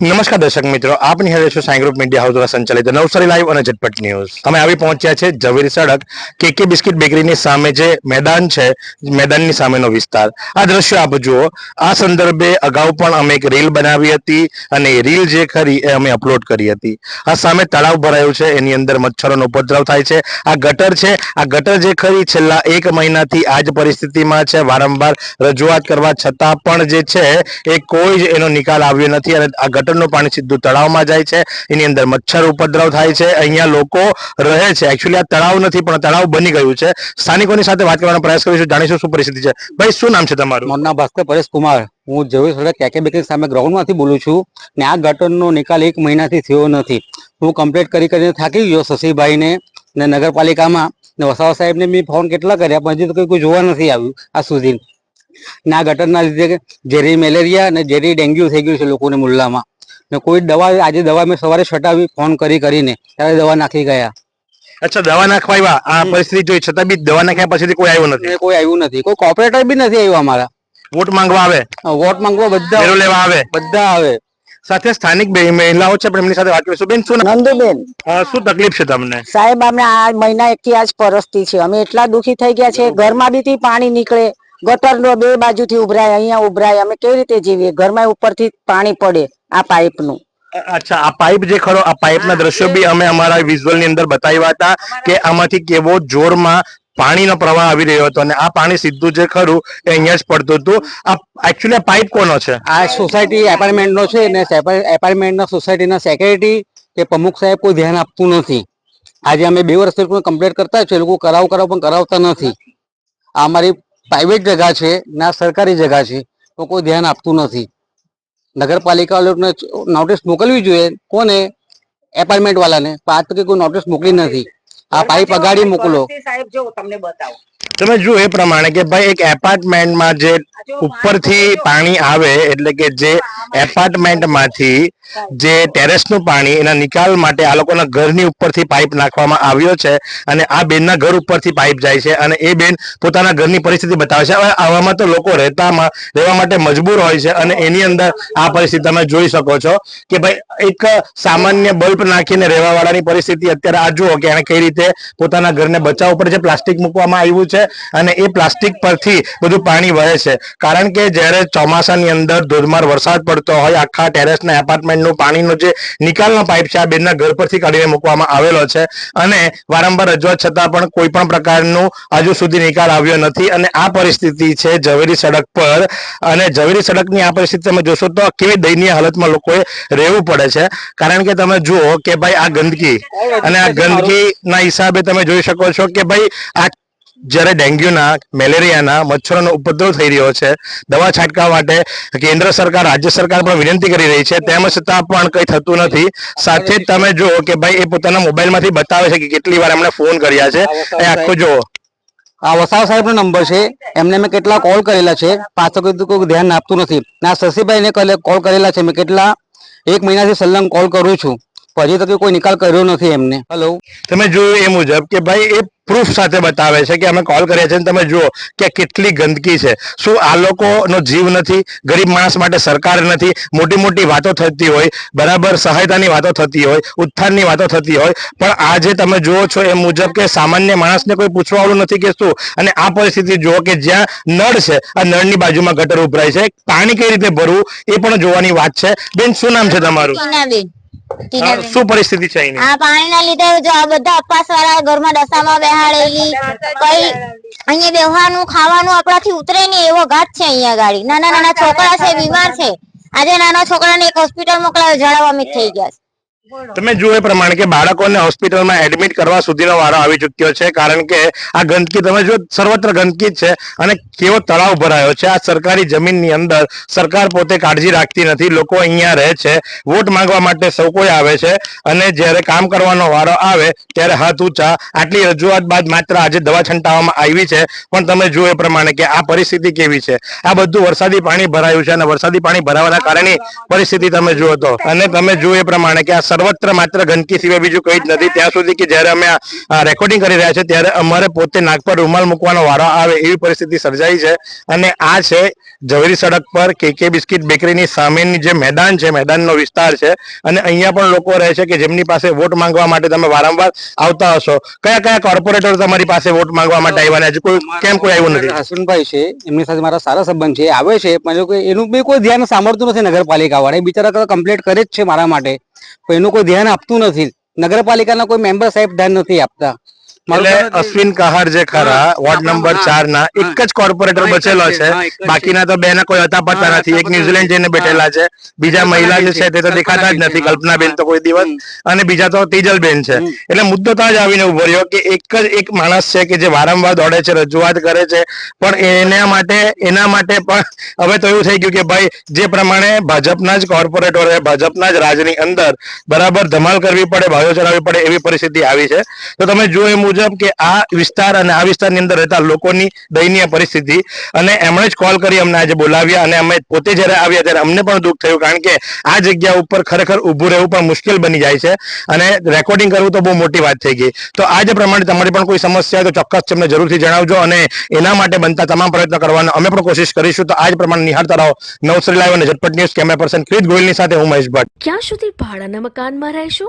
નમસ્કાર દર્શક મિત્રો આપ નિહાળે છો સાંઈ ગ્રુપ મીડિયા હાઉસ દ્વારા સંચાલિત નવસારી લાઈવ અને ઝટપટ ન્યૂઝ. અમે આવી પહોંચ્યા છે ઝવેરી સડક, કેકે બિસ્કિટ બેકરીની સામે જે મેદાન છે, મેદાનની સામેનો વિસ્તાર. આ દ્રશ્ય આપ જુઓ. આ સંદર્ભે અગાઉ પણ અમે એક રીલ બનાવી હતી અને એ રીલ જે ખરી એ અમે અપલોડ કરી હતી. આ સામે તળાવ ભરાયું છે, એની અંદર મચ્છરોનો ઉપદ્રવ થાય છે. આ ગટર છે, આ ગટર જે ખરી છેલ્લા એક મહિનાથી આ જ પરિસ્થિતિમાં છે. વારંવાર રજૂઆત કરવા છતાં પણ જે છે, એ કોઈ જ એનો નિકાલ આવ્યો નથી અને આ ગટરનું પાણી સીધું તળાવમાં જાય છે. એની અંદર મચ્છર ઉપદ્રવ થાય છે. અહીંયા લોકો રહે છે. એકચ્યુઅલી આ તળાવ નથી, પણ તળાવ બની ગયું છે. સ્થાનિકોની સાથે વાત કરવાનો પ્રયાસ કરીશું. જાણીશું શું પરિસ્થિતિ છે. ભાઈ, શું નામ છે તમારું? મારું નામ ભાસ્કર પરેશ કુમાર. હું જવેશ કેકે બેકરી સામે ગ્રાઉન્ડમાંથી બોલું છું ને આ ગટરનો નિકાલ એક મહિનાથી થયો નથી. હું કમ્પ્લેટ કરી કરીને થાકી ગયો શશીભાઈને ને નગરપાલિકામાં ને વસાવા સાહેબને મેં ફોન કેટલા કર્યા, પણ હજી તો કંઈ જોવા નથી આવ્યું આ સુધી. ને ગટરના લીધે ઝેરી મેલેરિયા અને ઝેરી ડેન્ગ્યુ થઈ ગયું છે લોકોને મુલ્લામાં. ને કોઈ દવા આજે દવા મેં સવારે છટાવી ફોન કરી કરીને ત્યારે દવા નાખી ગયા. અચ્છા દવા નાખવા આવ્યા? આ પરિસ્થિતિ જોઈ છતાં બી દવા નાખ્યા પછી કોઈ આવ્યું નથી? કોઈ આવ્યું નથી. કોઈ કોપરેટર બી નથી આવ્યું અમારા. વોટ માંગવા આવે? વોટ માંગવા બધા લેવા આવે? બધા આવે. સાથે સ્થાનિક બે મહિલાઓ છે પણ એમની સાથે વાત કરીશું. બેન શું? નંદુબેન. શું તકલીફ છે તમને? સાહેબ અમે આ મહિના એક થી આજ પરસ્તી છે અમે એટલા દુખી થઈ ગયા છે ઘરમાં બી થી પાણી નીકળે ગટર નો બે બાજુથી ઉભરાય અહીંયા ઉભરાય. અમે કેવી રીતે જીવીએ? ઘરમાં ઉપરથી પાણી પડે. આ પાઇપનું અચ્છા આ પાઇપ જે ખરો આ પાઇપના દ્રશ્યો બી અમે અમારા વિઝ્યુઅલની અંદર બતાવ્યા હતા કે આમાંથી કેવો જોરમાં પાણીનો પ્રવાહ આવી રહ્યો હતો અને આ પાણી સીધું જે ખરું એ અહીંયા જ પડતું હતું. આ એકચ્યુઅલી આ પાઇપ કોનો છે? આ સોસાયટી એપાર્ટમેન્ટ નો છે ને એપાર્ટમેન્ટ ના સોસાયટીના સેક્રેટરી કે પ્રમુખ સાહેબ કોઈ ધ્યાન આપતું નથી. આજે અમે બે વર્ષથી કોઈ કમ્પ્લેટ કરતા છે એ લોકો કરાવ કરાવ પણ કરાવતા નથી. આ અમારી પ્રાઇવેટ જગા છે ના સરકારી જગા છે તો કોઈ ધ્યાન આપતું નથી. નગરપાલિકા વાળાને નોટિસ મોકલવી જોઈએ. કોને? એપાર્ટમેન્ટ વાળાને. આજ તક કોઈ નોટિસ મોકલી નથી. આ પાઇપ અગાડી મોકલો. સાહેબ જો તમને બતાવો. તમે જુઓ એ પ્રમાણે કે ભાઈ એક એપાર્ટમેન્ટમાં જે ઉપરથી પાણી આવે એટલે કે જે એપાર્ટમેન્ટમાંથી જે ટેરેસનું પાણી એના નિકાલ માટે આ લોકોના ઘરની ઉપરથી પાઇપ નાખવામાં આવ્યો છે અને આ બેનના ઘર ઉપરથી પાઇપ જાય છે અને એ બેન પોતાના ઘરની પરિસ્થિતિ બતાવે છે. હવે આવામાં તો લોકો રહેતામાં, રહેવા માટે મજબૂર હોય છે અને એની અંદર આ પરિસ્થિતિ તમે જોઈ શકો છો કે ભાઈ એક સામાન્ય બલ્બ નાખીને રહેવા વાળાની પરિસ્થિતિ અત્યારે આ જુઓ કે એને કઈ રીતે પોતાના ઘરને બચાવ ઉપર જે પ્લાસ્ટિક મૂકવામાં આવ્યું છે અને એ પ્લાસ્ટિક પરથી બધું પાણી વહે છે. કારણ કે જ્યારે ચોમાસાની અંદર ધોધમાર વરસાદ પડતો હોય, આખા ટેરેસના એપાર્ટમેન્ટનું પાણીનો જે નિકાલનો પાઇપ છે આ બેનના ઘર પરથી કાઢીને મૂકવામાં આવેલો છે. અને વારંવાર રજૂઆત છતાં પણ કોઈ પણ પ્રકારનું હજુ સુધી નિકાલ આવ્યો નથી. અને આ પરિસ્થિતિ છે ઝવેરી સડક પર. અને ઝવેરી સડકની આ પરિસ્થિતિ તમે જોશો તો કેવી દયનીય હાલતમાં લોકોએ રહેવું પડે છે. કારણ કે તમે જુઓ કે ભાઈ આ ગંદકી અને આ ગંદકીના હિસાબે તમે જોઈ શકો છો કે ભાઈ આ જ્યારે ડેન્ગ્યુના મેલેરિયાના મચ્છરોનો ઉપદ્રવ થઈ રહ્યો છે દવા છાંટકાવ માટે કેન્દ્ર સરકાર રાજ્ય સરકાર પણ વિનંતી કરી રહી છે. તેમ છતાં પણ કંઈ થતું નથી. સાથે જ તમે જુઓ કે ભાઈ એ પોતાના મોબાઈલમાંથી બતાવે છે કે કેટલી વાર એમણે ફોન કર્યા છે. એ આખું જુઓ. આ વસાવ સાહેબ નો નંબર છે. એમને મેં કેટલા કોલ કરેલા છે. પાછો કીધું કોઈ ધ્યાન આપતું નથી. ના શશીભાઈ ને કોલ કરેલા છે. મેં કેટલા એક મહિનાથી સલંગ કોલ કરું છું. હજી તક કોઈ નિકાલ કર્યો નથી એમને. હેલો તમે જોયું એ મુજબ કે ભાઈ એ પ્રૂફ સાથે બતાવે છે કે અમે કોલ કર્યા છે તમે જુઓ કે કેટલી ગંદકી છે. શું આ લોકોનો જીવ નથી? ગરીબ માણસ માટે સરકાર નથી. મોટી મોટી વાતો થતી હોય, બરાબર સહાયતાની વાતો થતી હોય, ઉત્થાનની વાતો થતી હોય, પણ આજે તમે જુઓ છો એ મુજબ કે સામાન્ય માણસને કોઈ પૂછવાવાળું નથી કે શું? અને આ પરિસ્થિતિ જુઓ કે જ્યાં નળ છે, આ નળની બાજુમાં ગટર ઉભરાય છે. પાણી કઈ રીતે ભરવું એ પણ જોવાની વાત છે. બેન, શું નામ છે તમારું? આ શું પરિસ્થિતિ છે એની? આ પાણીના લીધે જો આ બધા અપવાસ વાળા ઘરમાં દશામાં બેહાડેલી કઈ અહીંયા બેહવાનું ખાવાનું આપણાથી ઉતરે નહીં એવો ઘાટ છે અહીંયા ગાડી. નાના નાના છોકરા છે બીમાર છે. આજે નાના છોકરાને એક હોસ્પિટલ મોકલાવે ઝાડા વોમિટ થઈ ગયા છે. તમે જુઓ એ પ્રમાણે કે બાળકોને હોસ્પિટલમાં એડમિટ કરવા સુધીનો વારો આવી ચૂક્યો છે, કારણ કે આ ગંદકી, તમે જો સર્વત્ર ગંદકી છે અને કેવો તળાવ ભરાયો છે. આ સરકારી જમીનની અંદર સરકાર પોતે કાળજી રાખતી નથી, લોકો અહીંયા રહે છે, વોટ માંગવા માટે સૌ કોઈ આવે છે અને જ્યારે કામ કરવાનો વારો આવે ત્યારે હાથ ઊંચા. આટલી રજૂઆત બાદ માત્ર આજે દવા છંટાવવામાં આવી છે, પણ તમે જુઓ એ પ્રમાણે કે આ પરિસ્થિતિ કેવી છે. આ બધું વરસાદી પાણી ભરાયું છે અને વરસાદી પાણી ભરાવાના કારણે પરિસ્થિતિ તમે જુઓ તો. અને તમે જુઓ એ પ્રમાણે કે આ સર્વત્ર માત્ર ગંદકી સિવાય બીજું કંઈ જ નથી. ત્યાં સુધી કે જ્યારે અમે આ રેકોર્ડિંગ કરી રહ્યા છે ત્યારે અમારે પોતે નાક પર રૂમાલ મૂકવાનો વારો આવે એવી પરિસ્થિતિ સર્જાઈ છે. અને આ છે ઝવેરી સડક પર કેકે બિસ્કિટ બેકરીની સામેની જે મેદાન છે મેદાનનો વિસ્તાર છે. અને અહીંયા પણ લોકો રહે છે કે જેમની પાસે વોટ માંગવા માટે તમે વારંવાર આવતા હશો. કયા કયા કોર્પોરેટર તમારી પાસે વોટ માંગવા માટે આવ્યા હજુ કોઈ કેમ કોઈ આવ્યું નથી? હસનભાઈ છે એમની સાથે મારા સારા સંબંધ છે. આવે છે પણ એનું બી કોઈ ધ્યાન સાંભળતું નથી નગરપાલિકા વાળા એ બિચારા કમ્પ્લેટ કરે જ છે મારા માટે. પણ એનું કોઈ ધ્યાન આપતું નથી. નગરપાલિકાના કોઈ મેમ્બર સાહેબ ધ્યાન નથી આપતા. એટલે અશ્વિન કહાર જે ખરા વોર્ડ નંબર ચાર ના એક જ કોર્પોરેટર બચેલો છે. બાકીના તો બે ના કોઈ હતા પડતા નથી. એક ન્યુઝીલેન્ડ જઈને બેઠેલા છે. બીજા મહિલા જે છે તે તો દેખાતા જ નથી. કલ્પનાબેન તો કોઈ દિવસ. અને બીજા તો તેજલબેન છે. એટલે મુદ્દો તો જ આવીને ઊભો રહ્યો કે એક જ એક માણસ છે કે જે વારંવાર દોડે છે રજૂઆત કરે છે. પણ એના માટે એના માટે પણ હવે તો એવું થઈ ગયું કે ભાઈ જે પ્રમાણે ભાજપના જ કોર્પોરેટરે ભાજપના જ રાજની અંદર બરાબર ધમાલ કરવી પડે ભાઈઓ ચડાવવી પડે એવી પરિસ્થિતિ આવી છે. તો તમે જો એ મુજબ કે આ વિસ્તાર અને આ વિસ્તારની અંદર રહેતા લોકોની દયનીય પરિસ્થિતિ. અને એમણે જ કોલ કરી અમને આજે બોલાવ્યા અને અમે પોતે જ્યારે આવ્યા ત્યારે અમને પણ દુઃખ થયું કારણ કે આ જગ્યા ઉપર ખરેખર ઊભું રહેવું પણ મુશ્કેલ બની જાય છે અને રેકોર્ડિંગ કરવું તો બહુ મોટી વાત થઈ ગઈ. તો આ પ્રમાણે તમારી પણ કોઈ સમસ્યા હોય તો ચોક્કસ તમને જરૂરથી જણાવજો અને એના માટે બનતા તમામ પ્રયત્ન કરવાનો અમે પણ કોશિશ કરીશું. તો આ જ પ્રમાણે નિહાળતા રહો. નવસરી લાઈવ અને Jhatpat news camera person Krit ગોયલની સાથે હું મહેશ ભટ્ટ. ક્યાં સુધી ભાડાના મકાનમાં રહેશો?